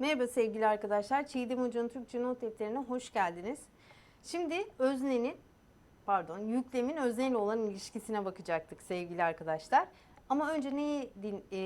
Merhaba sevgili arkadaşlar. Çiğdem Hoca'nın Türkçe not defterine hoş geldiniz. Şimdi öznenin, pardon yüklemin öznel olan ilişkisine bakacaktık sevgili arkadaşlar. Ama önce neyi din, e,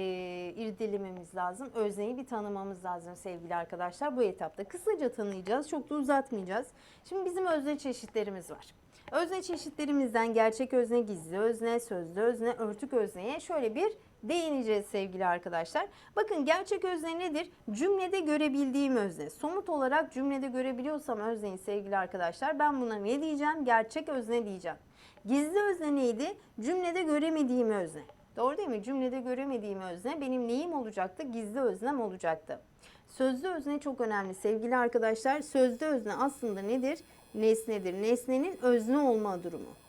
irdelememiz lazım? Özneyi bir tanımamız lazım sevgili arkadaşlar bu etapta. Kısaca tanıyacağız, çok da uzatmayacağız. Şimdi bizim özne çeşitlerimiz var. Özne çeşitlerimizden gerçek özne, gizli özne, sözlü özne, örtük özneye şöyle bir değineceğiz sevgili arkadaşlar. Bakın gerçek özne nedir? Cümlede görebildiğim özne. Somut olarak cümlede görebiliyorsam özneyi sevgili arkadaşlar ben buna ne diyeceğim? Gerçek özne diyeceğim. Gizli özne neydi? Cümlede göremediğim özne. Doğru değil mi? Cümlede göremediğim özne benim neyim olacaktı? Gizli öznem olacaktı. Sözlü özne çok önemli sevgili arkadaşlar. Sözlü özne aslında nedir? Nesnedir. Nesnenin özne olma durumu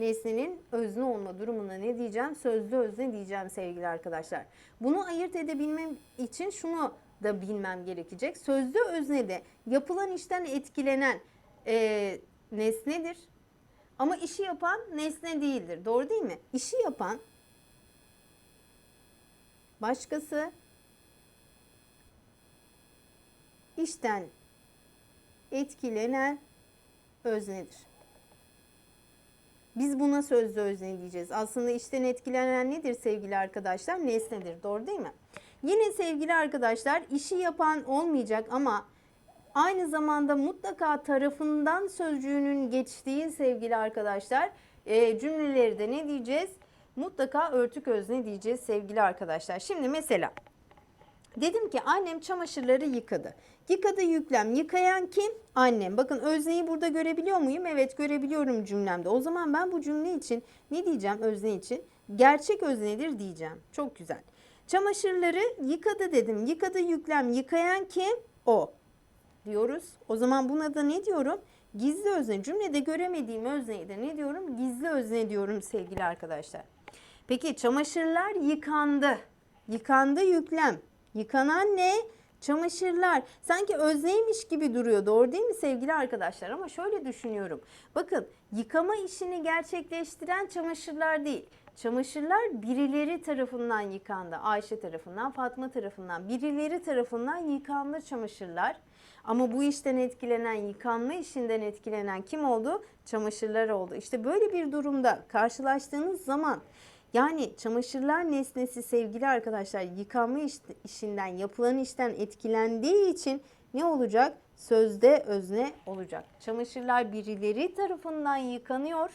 nesnenin özne olma durumuna ne diyeceğim? Sözlü özne diyeceğim sevgili arkadaşlar. Bunu ayırt edebilmem için şunu da bilmem gerekecek. Sözlü öznede yapılan işten etkilenen e, nesnedir. Ama işi yapan nesne değildir. Doğru değil mi? İşi yapan başkası işten etkilenen öznedir. Biz buna sözlü özne diyeceğiz. Aslında işten etkilenen nedir sevgili arkadaşlar? Nesnedir. Doğru değil mi? Yine sevgili arkadaşlar işi yapan olmayacak ama aynı zamanda mutlaka tarafından sözcüğünün geçtiği sevgili arkadaşlar e, cümleleri de ne diyeceğiz? Mutlaka örtük özne diyeceğiz sevgili arkadaşlar. Şimdi mesela Dedim ki annem çamaşırları yıkadı. Yıkadı yüklem. Yıkayan kim? Annem. Bakın özneyi burada görebiliyor muyum? Evet görebiliyorum cümlemde. O zaman ben bu cümle için ne diyeceğim özne için? Gerçek öznedir diyeceğim. Çok güzel. Çamaşırları yıkadı dedim. Yıkadı yüklem. Yıkayan kim? O. Diyoruz. O zaman buna da ne diyorum? Gizli özne. Cümlede göremediğim özneyi de ne diyorum? Gizli özne diyorum sevgili arkadaşlar. Peki çamaşırlar yıkandı. Yıkandı yüklem. Yıkanan ne? Çamaşırlar. Sanki özneymiş gibi duruyor. Doğru değil mi sevgili arkadaşlar? Ama şöyle düşünüyorum. Bakın yıkama işini gerçekleştiren çamaşırlar değil. Çamaşırlar birileri tarafından yıkandı. Ayşe tarafından, Fatma tarafından, birileri tarafından yıkandı çamaşırlar. Ama bu işten etkilenen, yıkanma işinden etkilenen kim oldu? Çamaşırlar oldu. İşte böyle bir durumda karşılaştığınız zaman yani çamaşırlar nesnesi sevgili arkadaşlar yıkanma işinden yapılan işten etkilendiği için ne olacak? Sözde özne olacak. Çamaşırlar birileri tarafından yıkanıyor.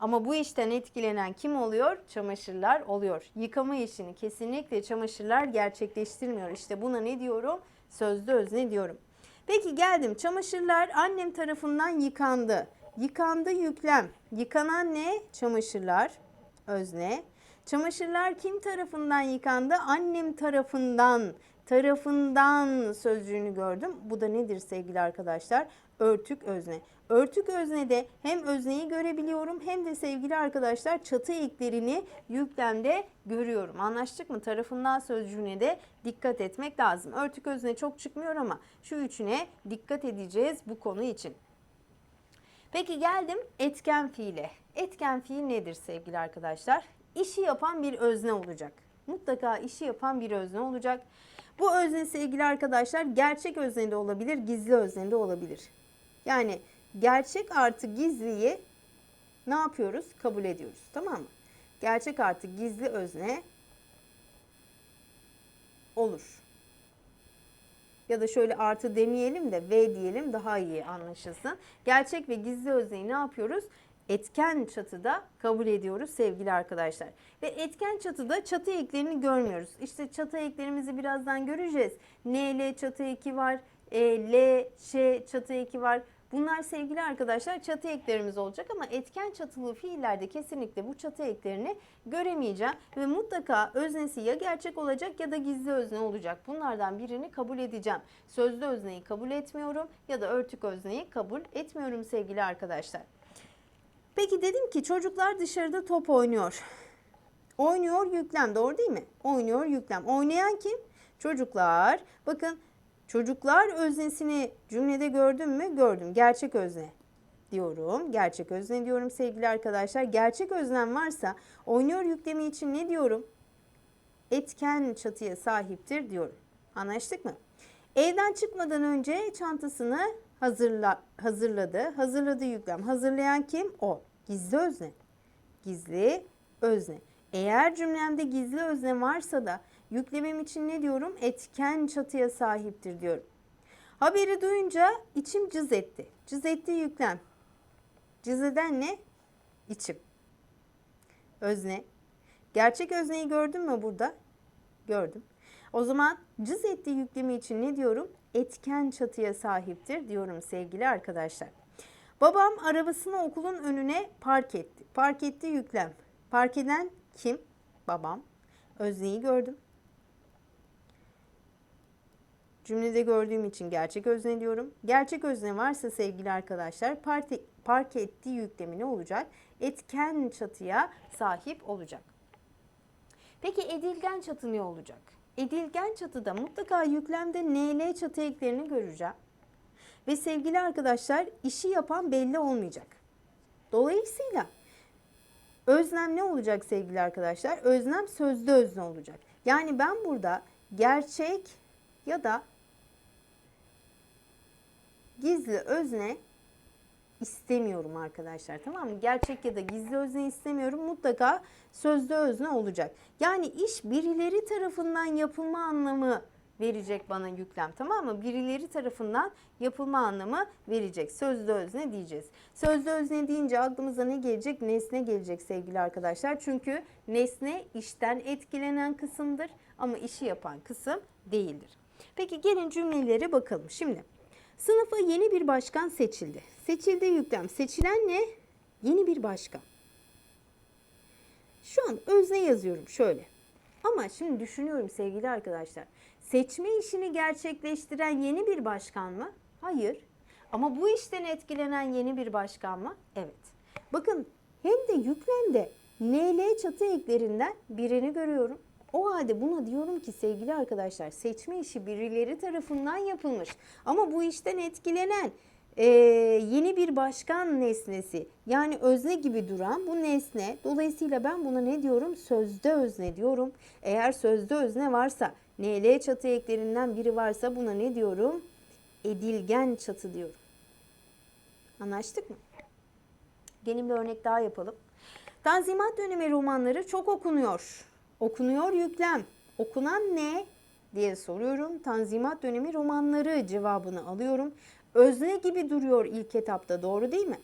Ama bu işten etkilenen kim oluyor? Çamaşırlar oluyor. Yıkama işini kesinlikle çamaşırlar gerçekleştirmiyor. İşte buna ne diyorum? Sözde özne diyorum. Peki geldim. Çamaşırlar annem tarafından yıkandı. Yıkandı yüklem. Yıkanan ne? Çamaşırlar özne. Çamaşırlar kim tarafından yıkandı? Annem tarafından. Tarafından sözcüğünü gördüm. Bu da nedir sevgili arkadaşlar? Örtük özne. Örtük öznede hem özneyi görebiliyorum hem de sevgili arkadaşlar çatı eklerini yüklemde görüyorum. Anlaştık mı? Tarafından sözcüğüne de dikkat etmek lazım. Örtük özne çok çıkmıyor ama şu üçüne dikkat edeceğiz bu konu için. Peki geldim etken fiile. Etken fiil nedir sevgili arkadaşlar? İşi yapan bir özne olacak. Mutlaka işi yapan bir özne olacak. Bu özne sevgili arkadaşlar gerçek özne de olabilir, gizli özne de olabilir. Yani gerçek artı gizliyi ne yapıyoruz? Kabul ediyoruz. Tamam mı? Gerçek artı gizli özne olur. Ya da şöyle artı demeyelim de V diyelim daha iyi anlaşılsın. Gerçek ve gizli özneyi ne yapıyoruz? etken çatıda kabul ediyoruz sevgili arkadaşlar. Ve etken çatıda çatı eklerini görmüyoruz. İşte çatı eklerimizi birazdan göreceğiz. N, L çatı eki var, e, L, Ş çatı eki var. Bunlar sevgili arkadaşlar çatı eklerimiz olacak ama etken çatılı fiillerde kesinlikle bu çatı eklerini göremeyeceğim. Ve mutlaka öznesi ya gerçek olacak ya da gizli özne olacak. Bunlardan birini kabul edeceğim. Sözlü özneyi kabul etmiyorum ya da örtük özneyi kabul etmiyorum sevgili arkadaşlar. Peki dedim ki çocuklar dışarıda top oynuyor. Oynuyor yüklem doğru değil mi? Oynuyor yüklem. Oynayan kim? Çocuklar. Bakın çocuklar öznesini cümlede gördüm mü? Gördüm. Gerçek özne diyorum. Gerçek özne diyorum sevgili arkadaşlar. Gerçek öznem varsa oynuyor yüklemi için ne diyorum? etken çatıya sahiptir diyorum. Anlaştık mı? Evden çıkmadan önce çantasını hazırla, hazırladı. Hazırladı yüklem. Hazırlayan kim? O. Gizli özne. Gizli özne. Eğer cümlemde gizli özne varsa da yüklemem için ne diyorum? Etken çatıya sahiptir diyorum. Haberi duyunca içim cız etti. Cız etti yüklem. Cız eden ne? İçim. Özne. Gerçek özneyi gördün mü burada? Gördüm. O zaman cız ettiği yüklemi için ne diyorum? Etken çatıya sahiptir diyorum sevgili arkadaşlar. Babam arabasını okulun önüne park etti. Park etti yüklem. Park eden kim? Babam. Özneyi gördüm. Cümlede gördüğüm için gerçek özne diyorum. Gerçek özne varsa sevgili arkadaşlar park, park ettiği yüklemi ne olacak? Etken çatıya sahip olacak. Peki edilgen çatı ne olacak? Edilgen çatıda mutlaka yüklemde NL çatı eklerini göreceğim. Ve sevgili arkadaşlar işi yapan belli olmayacak. Dolayısıyla öznem ne olacak sevgili arkadaşlar? Öznem sözlü özne olacak. Yani ben burada gerçek ya da gizli özne istemiyorum arkadaşlar tamam mı? Gerçek ya da gizli özne istemiyorum. Mutlaka sözlü özne olacak. Yani iş birileri tarafından yapılma anlamı verecek bana yüklem tamam mı? Birileri tarafından yapılma anlamı verecek. Sözlü özne diyeceğiz. Sözlü özne deyince aklımıza ne gelecek? Nesne gelecek sevgili arkadaşlar. Çünkü nesne işten etkilenen kısımdır ama işi yapan kısım değildir. Peki gelin cümlelere bakalım. Şimdi sınıfa yeni bir başkan seçildi. Seçildi yüklem. Seçilen ne? Yeni bir başkan. Şu an özne yazıyorum şöyle. Ama şimdi düşünüyorum sevgili arkadaşlar. Seçme işini gerçekleştiren yeni bir başkan mı? Hayır. Ama bu işten etkilenen yeni bir başkan mı? Evet. Bakın hem de yüklemde NL çatı eklerinden birini görüyorum. O halde buna diyorum ki sevgili arkadaşlar seçme işi birileri tarafından yapılmış. Ama bu işten etkilenen e, yeni bir başkan nesnesi yani özne gibi duran bu nesne. Dolayısıyla ben buna ne diyorum? Sözde özne diyorum. Eğer sözde özne varsa NL çatı eklerinden biri varsa buna ne diyorum? Edilgen çatı diyorum. Anlaştık mı? Gelin bir örnek daha yapalım. Tanzimat dönemi romanları çok okunuyor. Okunuyor yüklem. Okunan ne diye soruyorum. Tanzimat dönemi romanları cevabını alıyorum. Özne gibi duruyor ilk etapta doğru değil mi?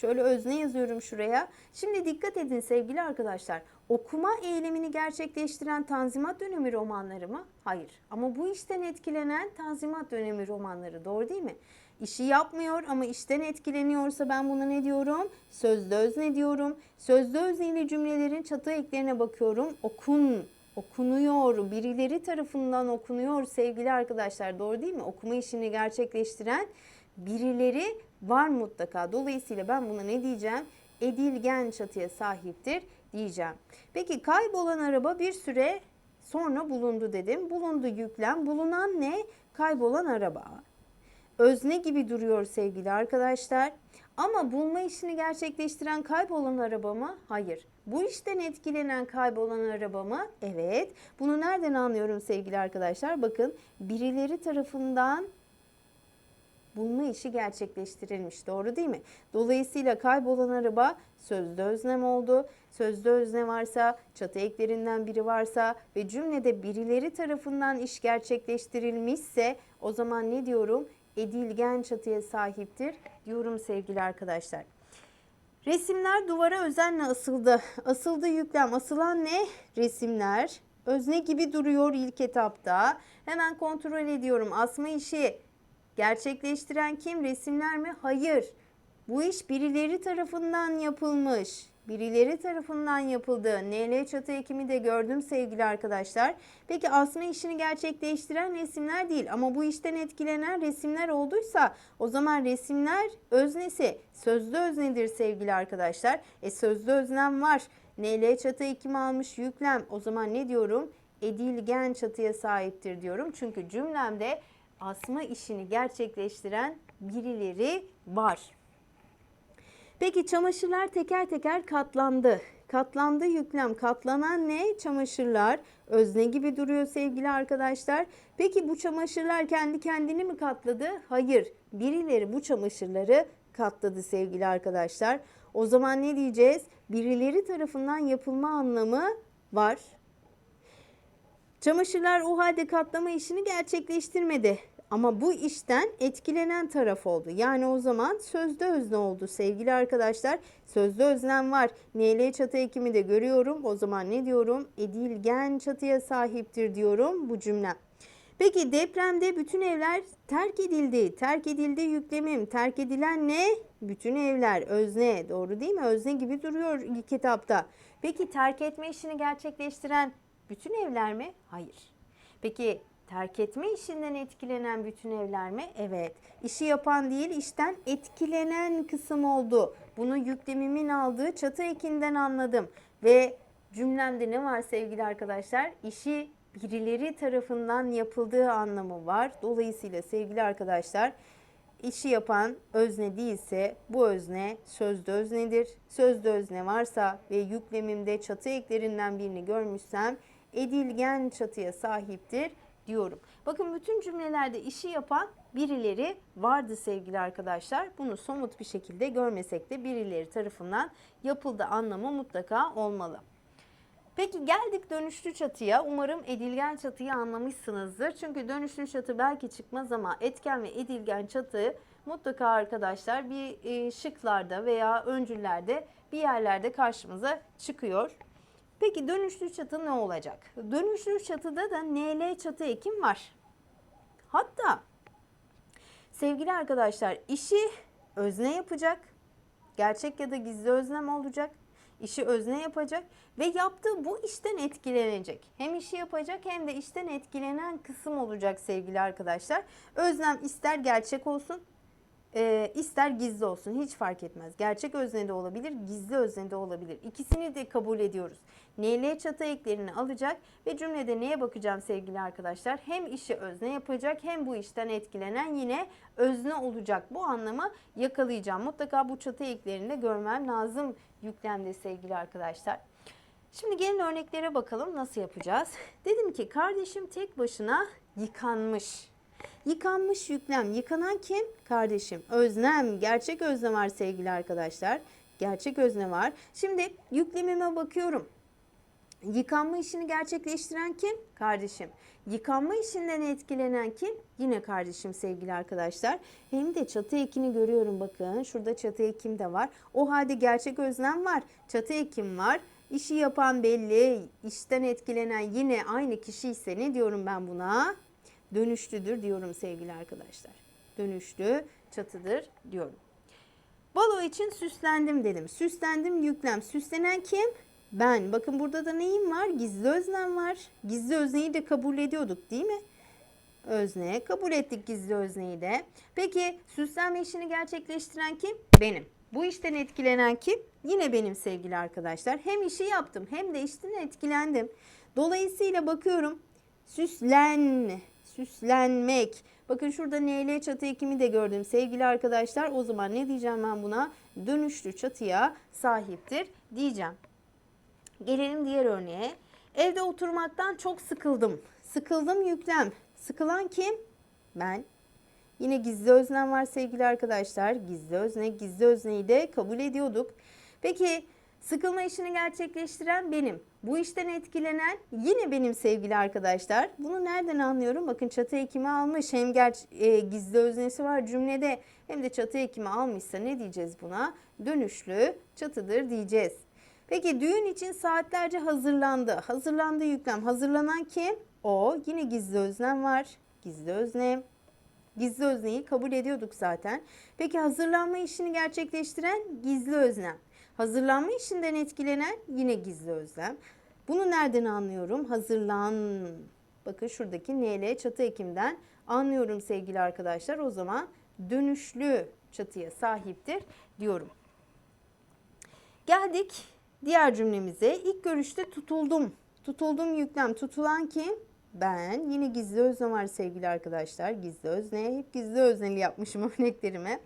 Şöyle özne yazıyorum şuraya. Şimdi dikkat edin sevgili arkadaşlar. Okuma eylemini gerçekleştiren Tanzimat dönemi romanları mı? Hayır. Ama bu işten etkilenen Tanzimat dönemi romanları doğru değil mi? İşi yapmıyor ama işten etkileniyorsa ben buna ne diyorum? Sözlü özne diyorum. Sözlü özne ile cümlelerin çatı eklerine bakıyorum. Okun, okunuyor, birileri tarafından okunuyor sevgili arkadaşlar. Doğru değil mi? Okuma işini gerçekleştiren birileri var mutlaka. Dolayısıyla ben buna ne diyeceğim? Edilgen çatıya sahiptir diyeceğim. Peki kaybolan araba bir süre sonra bulundu dedim. Bulundu yüklem. Bulunan ne? Kaybolan araba özne gibi duruyor sevgili arkadaşlar. Ama bulma işini gerçekleştiren kaybolan araba mı? Hayır. Bu işten etkilenen kaybolan araba mı? Evet. Bunu nereden anlıyorum sevgili arkadaşlar? Bakın birileri tarafından bulma işi gerçekleştirilmiş. Doğru değil mi? Dolayısıyla kaybolan araba sözlü öznem oldu. Sözlü özne varsa, çatı eklerinden biri varsa ve cümlede birileri tarafından iş gerçekleştirilmişse o zaman ne diyorum? Edilgen çatıya sahiptir diyorum sevgili arkadaşlar. Resimler duvara özenle asıldı. Asıldı yüklem. Asılan ne? Resimler. Özne gibi duruyor ilk etapta. Hemen kontrol ediyorum. Asma işi gerçekleştiren kim? Resimler mi? Hayır. Bu iş birileri tarafından yapılmış. Birileri tarafından yapıldı. NL çatı ekimi de gördüm sevgili arkadaşlar. Peki asma işini gerçekleştiren resimler değil ama bu işten etkilenen resimler olduysa o zaman resimler öznesi sözlü öznedir sevgili arkadaşlar. E sözlü öznem var. NL çatı ekimi almış yüklem. O zaman ne diyorum? Edilgen çatıya sahiptir diyorum. Çünkü cümlemde asma işini gerçekleştiren birileri var. Peki çamaşırlar teker teker katlandı. Katlandı yüklem. Katlanan ne? Çamaşırlar. Özne gibi duruyor sevgili arkadaşlar. Peki bu çamaşırlar kendi kendini mi katladı? Hayır. Birileri bu çamaşırları katladı sevgili arkadaşlar. O zaman ne diyeceğiz? Birileri tarafından yapılma anlamı var. Çamaşırlar o halde katlama işini gerçekleştirmedi. Ama bu işten etkilenen taraf oldu. Yani o zaman sözde özne oldu sevgili arkadaşlar. Sözde özlem var. NL çatı ekimi de görüyorum. O zaman ne diyorum? Edilgen çatıya sahiptir diyorum bu cümle. Peki depremde bütün evler terk edildi. Terk edildi yüklemim. Terk edilen ne? Bütün evler. Özne. Doğru değil mi? Özne gibi duruyor kitapta. Peki terk etme işini gerçekleştiren bütün evler mi? Hayır. Peki terk etme işinden etkilenen bütün evler mi? Evet. İşi yapan değil işten etkilenen kısım oldu. Bunu yüklemimin aldığı çatı ekinden anladım. Ve cümlemde ne var sevgili arkadaşlar? İşi birileri tarafından yapıldığı anlamı var. Dolayısıyla sevgili arkadaşlar işi yapan özne değilse bu özne sözde öznedir. Sözde özne varsa ve yüklemimde çatı eklerinden birini görmüşsem edilgen çatıya sahiptir diyorum. Bakın bütün cümlelerde işi yapan birileri vardı sevgili arkadaşlar. Bunu somut bir şekilde görmesek de birileri tarafından yapıldı anlamı mutlaka olmalı. Peki geldik dönüşlü çatıya. Umarım edilgen çatıyı anlamışsınızdır. Çünkü dönüşlü çatı belki çıkmaz ama etken ve edilgen çatı mutlaka arkadaşlar bir e, şıklarda veya öncüllerde bir yerlerde karşımıza çıkıyor. Peki dönüşlü çatı ne olacak? Dönüşlü çatıda da NL çatı ekim var. Hatta sevgili arkadaşlar işi özne yapacak. Gerçek ya da gizli özlem olacak. İşi özne yapacak ve yaptığı bu işten etkilenecek. Hem işi yapacak hem de işten etkilenen kısım olacak sevgili arkadaşlar. Özlem ister gerçek olsun e, ister gizli olsun hiç fark etmez. Gerçek özne de olabilir, gizli özne de olabilir. İkisini de kabul ediyoruz. NL çatı eklerini alacak ve cümlede neye bakacağım sevgili arkadaşlar? Hem işi özne yapacak hem bu işten etkilenen yine özne olacak. Bu anlamı yakalayacağım. Mutlaka bu çatı eklerini de görmem lazım yüklemde sevgili arkadaşlar. Şimdi gelin örneklere bakalım nasıl yapacağız. Dedim ki kardeşim tek başına yıkanmış. Yıkanmış yüklem. Yıkanan kim? Kardeşim. Özlem. Gerçek özne var sevgili arkadaşlar. Gerçek özne var. Şimdi yüklemime bakıyorum. Yıkanma işini gerçekleştiren kim? Kardeşim. Yıkanma işinden etkilenen kim? Yine kardeşim sevgili arkadaşlar. Hem de çatı ekini görüyorum bakın. Şurada çatı ekim de var. O halde gerçek özlem var. Çatı ekim var. İşi yapan belli. İşten etkilenen yine aynı kişi ise ne diyorum ben buna? Dönüşlüdür diyorum sevgili arkadaşlar. Dönüşlü çatıdır diyorum. Balo için süslendim dedim. Süslendim yüklem. Süslenen kim? Ben. Bakın burada da neyim var? Gizli öznem var. Gizli özneyi de kabul ediyorduk değil mi? Özne. Kabul ettik gizli özneyi de. Peki süslenme işini gerçekleştiren kim? Benim. Bu işten etkilenen kim? Yine benim sevgili arkadaşlar. Hem işi yaptım hem de işten etkilendim. Dolayısıyla bakıyorum süslen, süslenmek. Bakın şurada NL çatı ekimi de gördüm sevgili arkadaşlar. O zaman ne diyeceğim ben buna? Dönüşlü çatıya sahiptir diyeceğim. Gelelim diğer örneğe. Evde oturmaktan çok sıkıldım. Sıkıldım yüklem. Sıkılan kim? Ben. Yine gizli öznem var sevgili arkadaşlar. Gizli özne, gizli özneyi de kabul ediyorduk. Peki sıkılma işini gerçekleştiren benim. Bu işten etkilenen yine benim sevgili arkadaşlar. Bunu nereden anlıyorum? Bakın çatı ekimi almış. Hem ger e, gizli öznesi var cümlede hem de çatı ekimi almışsa ne diyeceğiz buna? Dönüşlü çatıdır diyeceğiz. Peki düğün için saatlerce hazırlandı. Hazırlandı yüklem. Hazırlanan kim? O. Yine gizli öznem var. Gizli öznem. Gizli özneyi kabul ediyorduk zaten. Peki hazırlanma işini gerçekleştiren gizli öznem. Hazırlanma işinden etkilenen yine gizli özlem. Bunu nereden anlıyorum? Hazırlan. Bakın şuradaki NL çatı ekimden anlıyorum sevgili arkadaşlar. O zaman dönüşlü çatıya sahiptir diyorum. Geldik diğer cümlemize. İlk görüşte tutuldum. Tutuldum yüklem. Tutulan kim? Ben. Yine gizli özne var sevgili arkadaşlar. Gizli özne. Hep gizli özneli yapmışım örneklerime.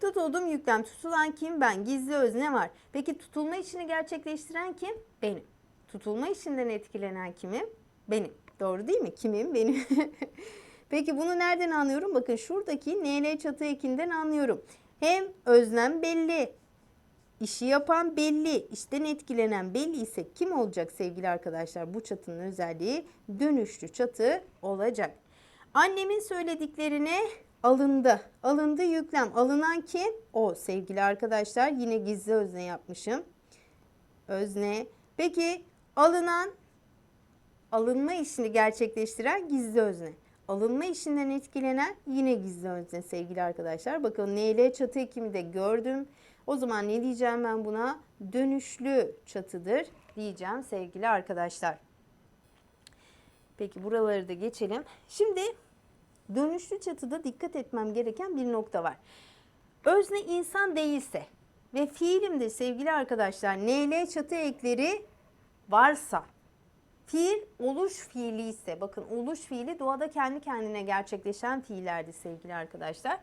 Tutuldum yüklem. Tutulan kim? Ben. Gizli özne var. Peki tutulma işini gerçekleştiren kim? Benim. Tutulma işinden etkilenen kimim? Benim. Doğru değil mi? Kimim? Benim. Peki bunu nereden anlıyorum? Bakın şuradaki NL çatı ekinden anlıyorum. Hem özlem belli, işi yapan belli, işten etkilenen belli ise kim olacak sevgili arkadaşlar? Bu çatının özelliği dönüşlü çatı olacak. Annemin söylediklerine alındı. Alındı yüklem. Alınan kim? O sevgili arkadaşlar. Yine gizli özne yapmışım. Özne. Peki alınan alınma işini gerçekleştiren gizli özne. Alınma işinden etkilenen yine gizli özne sevgili arkadaşlar. Bakın NL çatı ekimi de gördüm. O zaman ne diyeceğim ben buna? Dönüşlü çatıdır diyeceğim sevgili arkadaşlar. Peki buraları da geçelim. Şimdi dönüşlü çatıda dikkat etmem gereken bir nokta var. Özne insan değilse ve fiilimde sevgili arkadaşlar NL çatı ekleri varsa Fiil oluş fiili ise bakın oluş fiili doğada kendi kendine gerçekleşen fiillerdi sevgili arkadaşlar.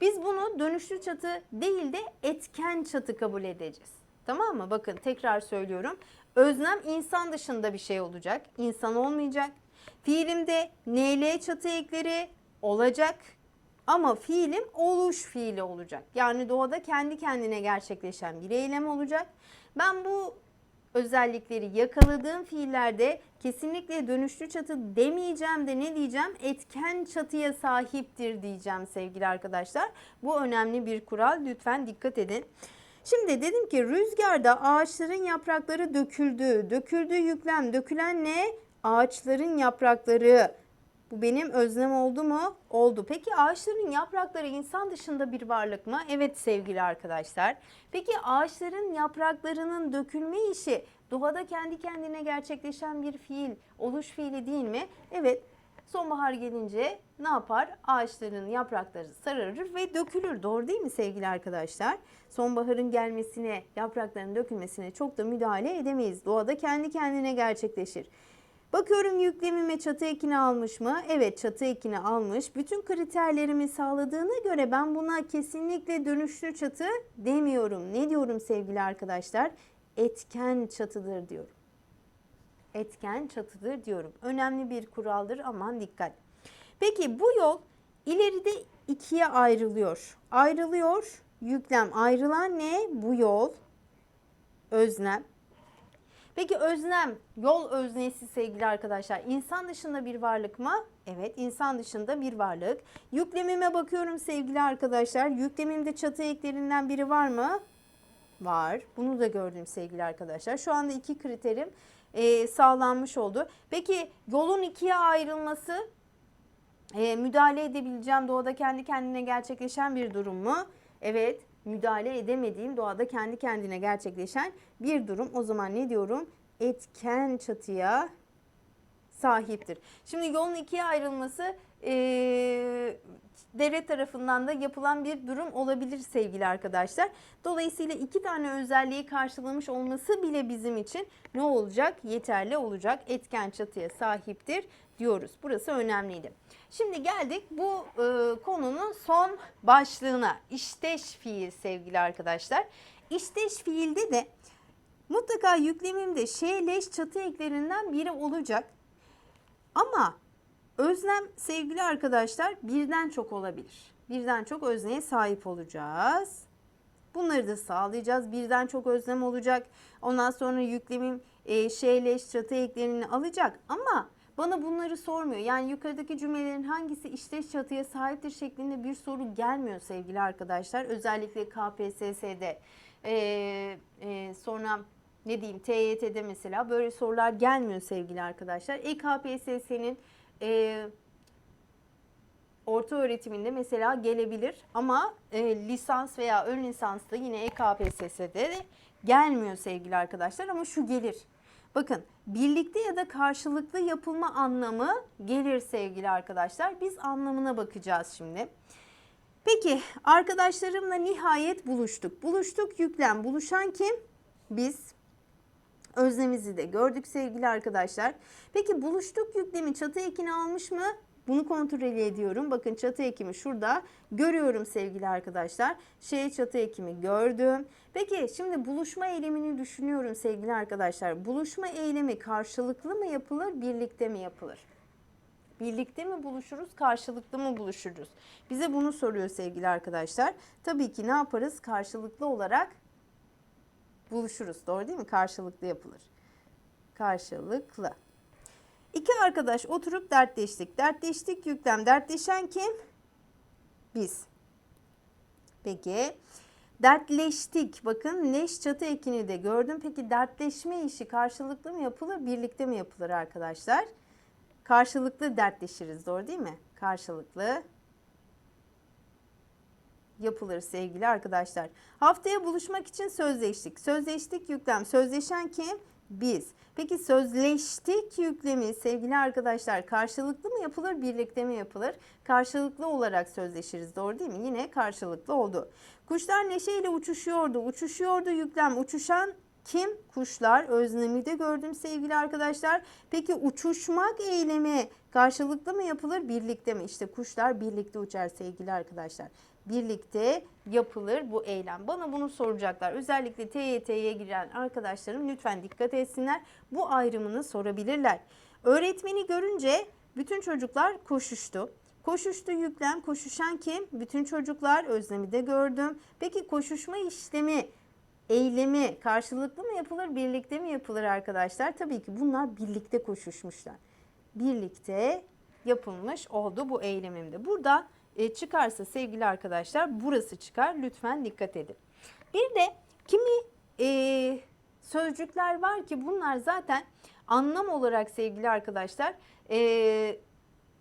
Biz bunu dönüşlü çatı değil de etken çatı kabul edeceğiz. Tamam mı? Bakın tekrar söylüyorum. Özlem insan dışında bir şey olacak. İnsan olmayacak. Fiilimde NL çatı ekleri olacak. Ama fiilim oluş fiili olacak. Yani doğada kendi kendine gerçekleşen bir eylem olacak. Ben bu özellikleri yakaladığım fiillerde kesinlikle dönüşlü çatı demeyeceğim de ne diyeceğim? Etken çatıya sahiptir diyeceğim sevgili arkadaşlar. Bu önemli bir kural. Lütfen dikkat edin. Şimdi dedim ki rüzgarda ağaçların yaprakları döküldü. Döküldü yüklem. Dökülen ne? Ağaçların yaprakları. Bu benim özlem oldu mu? Oldu. Peki ağaçların yaprakları insan dışında bir varlık mı? Evet sevgili arkadaşlar. Peki ağaçların yapraklarının dökülme işi doğada kendi kendine gerçekleşen bir fiil, oluş fiili değil mi? Evet. Sonbahar gelince ne yapar? Ağaçların yaprakları sararır ve dökülür. Doğru değil mi sevgili arkadaşlar? Sonbaharın gelmesine, yaprakların dökülmesine çok da müdahale edemeyiz. Doğada kendi kendine gerçekleşir. Bakıyorum yüklemime çatı ekini almış mı? Evet çatı ekini almış. Bütün kriterlerimi sağladığına göre ben buna kesinlikle dönüşlü çatı demiyorum. Ne diyorum sevgili arkadaşlar? Etken çatıdır diyorum. Etken çatıdır diyorum. Önemli bir kuraldır aman dikkat. Peki bu yol ileride ikiye ayrılıyor. Ayrılıyor yüklem. Ayrılan ne? Bu yol özlem. Peki özlem, yol öznesi sevgili arkadaşlar insan dışında bir varlık mı? Evet insan dışında bir varlık. Yüklemime bakıyorum sevgili arkadaşlar. Yüklemimde çatı eklerinden biri var mı? Var. Bunu da gördüm sevgili arkadaşlar. Şu anda iki kriterim e, sağlanmış oldu. Peki yolun ikiye ayrılması e, müdahale edebileceğim doğada kendi kendine gerçekleşen bir durum mu? Evet müdahale edemediğim doğada kendi kendine gerçekleşen bir durum. O zaman ne diyorum? Etken çatıya sahiptir. Şimdi yolun ikiye ayrılması e, devlet tarafından da yapılan bir durum olabilir sevgili arkadaşlar. Dolayısıyla iki tane özelliği karşılamış olması bile bizim için ne olacak? Yeterli olacak. Etken çatıya sahiptir diyoruz. Burası önemliydi. Şimdi geldik bu e, konunun son başlığına. İşteş fiil sevgili arkadaşlar. İşteş fiilde de mutlaka yüklemimde şeyleş çatı eklerinden biri olacak. Ama özlem sevgili arkadaşlar birden çok olabilir. Birden çok özneye sahip olacağız. Bunları da sağlayacağız. Birden çok özlem olacak. Ondan sonra yüklemim e, şeyleş çatı eklerini alacak. Ama bana bunları sormuyor. Yani yukarıdaki cümlelerin hangisi işleş çatıya sahiptir şeklinde bir soru gelmiyor sevgili arkadaşlar. Özellikle KPSS'de ee, e, sonra ne diyeyim TYT'de mesela böyle sorular gelmiyor sevgili arkadaşlar. EKPSS'nin e, orta öğretiminde mesela gelebilir ama e, lisans veya ön lisansta yine EKPSS'de de gelmiyor sevgili arkadaşlar ama şu gelir. Bakın birlikte ya da karşılıklı yapılma anlamı gelir sevgili arkadaşlar. Biz anlamına bakacağız şimdi. Peki arkadaşlarımla nihayet buluştuk. Buluştuk yüklem. Buluşan kim? Biz. Özlemizi de gördük sevgili arkadaşlar. Peki buluştuk yüklemi çatı ekini almış mı? Bunu kontrol ediyorum. Bakın çatı ekimi şurada. Görüyorum sevgili arkadaşlar. Şey çatı ekimi gördüm. Peki şimdi buluşma eylemini düşünüyorum sevgili arkadaşlar. Buluşma eylemi karşılıklı mı yapılır, birlikte mi yapılır? Birlikte mi buluşuruz, karşılıklı mı buluşuruz? Bize bunu soruyor sevgili arkadaşlar. Tabii ki ne yaparız? Karşılıklı olarak buluşuruz. Doğru değil mi? Karşılıklı yapılır. Karşılıklı. İki arkadaş oturup dertleştik. Dertleştik yüklem. Dertleşen kim? Biz. Peki. Dertleştik. Bakın leş çatı ekini de gördüm. Peki dertleşme işi karşılıklı mı yapılır, birlikte mi yapılır arkadaşlar? Karşılıklı dertleşiriz. Doğru değil mi? Karşılıklı yapılır sevgili arkadaşlar. Haftaya buluşmak için sözleştik. Sözleştik yüklem. Sözleşen kim? Biz. Peki sözleştik yüklemi sevgili arkadaşlar karşılıklı mı yapılır, birlikte mi yapılır? Karşılıklı olarak sözleşiriz. Doğru değil mi? Yine karşılıklı oldu. Kuşlar neşeyle uçuşuyordu. Uçuşuyordu yüklem. Uçuşan kim? Kuşlar. Özlemi de gördüm sevgili arkadaşlar. Peki uçuşmak eylemi karşılıklı mı yapılır, birlikte mi? İşte kuşlar birlikte uçar sevgili arkadaşlar. Birlikte yapılır bu eylem. Bana bunu soracaklar. Özellikle TYT'ye giren arkadaşlarım lütfen dikkat etsinler. Bu ayrımını sorabilirler. Öğretmeni görünce bütün çocuklar koşuştu. Koşuştu yüklem, koşuşan kim? Bütün çocuklar özlemi de gördüm. Peki koşuşma işlemi eylemi karşılıklı mı yapılır, birlikte mi yapılır arkadaşlar? Tabii ki bunlar birlikte koşuşmuşlar. Birlikte yapılmış oldu bu eylemimde. Burada e, çıkarsa sevgili arkadaşlar burası çıkar. Lütfen dikkat edin. Bir de kimi e, sözcükler var ki bunlar zaten anlam olarak sevgili arkadaşlar e,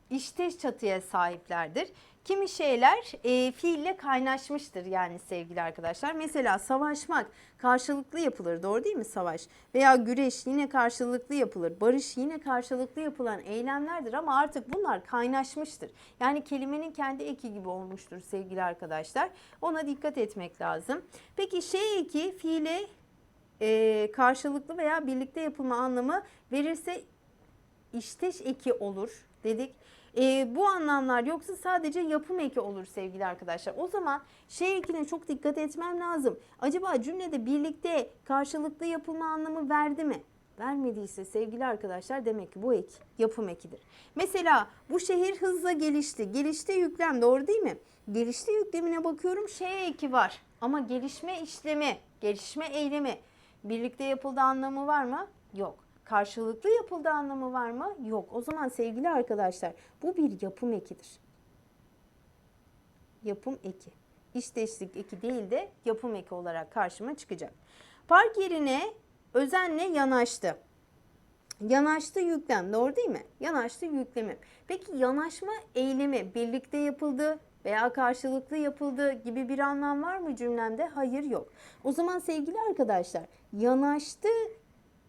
işte çatıya sahiplerdir. Kimi şeyler e, fiille kaynaşmıştır yani sevgili arkadaşlar. Mesela savaşmak karşılıklı yapılır doğru değil mi savaş? Veya güreş yine karşılıklı yapılır. Barış yine karşılıklı yapılan eylemlerdir ama artık bunlar kaynaşmıştır. Yani kelimenin kendi eki gibi olmuştur sevgili arkadaşlar. Ona dikkat etmek lazım. Peki şey eki fiile e, karşılıklı veya birlikte yapılma anlamı verirse işteş eki olur dedik. E, bu anlamlar yoksa sadece yapım eki olur sevgili arkadaşlar. O zaman şey ekine çok dikkat etmem lazım. Acaba cümlede birlikte karşılıklı yapılma anlamı verdi mi? Vermediyse sevgili arkadaşlar demek ki bu ek yapım ekidir. Mesela bu şehir hızla gelişti. Gelişti yüklem doğru değil mi? Gelişti yüklemine bakıyorum şey eki var. Ama gelişme işlemi, gelişme eylemi birlikte yapıldığı anlamı var mı? Yok. Karşılıklı yapıldığı anlamı var mı? Yok. O zaman sevgili arkadaşlar bu bir yapım ekidir. Yapım eki. İşteşlik eki değil de yapım eki olarak karşıma çıkacak. Park yerine özenle yanaştı. Yanaştı yüklem doğru değil mi? Yanaştı yüklemi. Peki yanaşma eylemi birlikte yapıldı veya karşılıklı yapıldı gibi bir anlam var mı cümlemde? Hayır yok. O zaman sevgili arkadaşlar yanaştı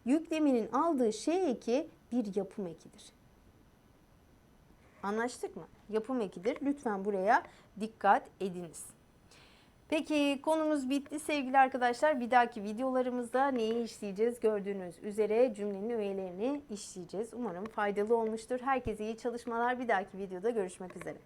yükleminin aldığı şey eki bir yapım ekidir. Anlaştık mı? Yapım ekidir. Lütfen buraya dikkat ediniz. Peki konumuz bitti sevgili arkadaşlar. Bir dahaki videolarımızda neyi işleyeceğiz? Gördüğünüz üzere cümlenin öğelerini işleyeceğiz. Umarım faydalı olmuştur. Herkese iyi çalışmalar. Bir dahaki videoda görüşmek üzere.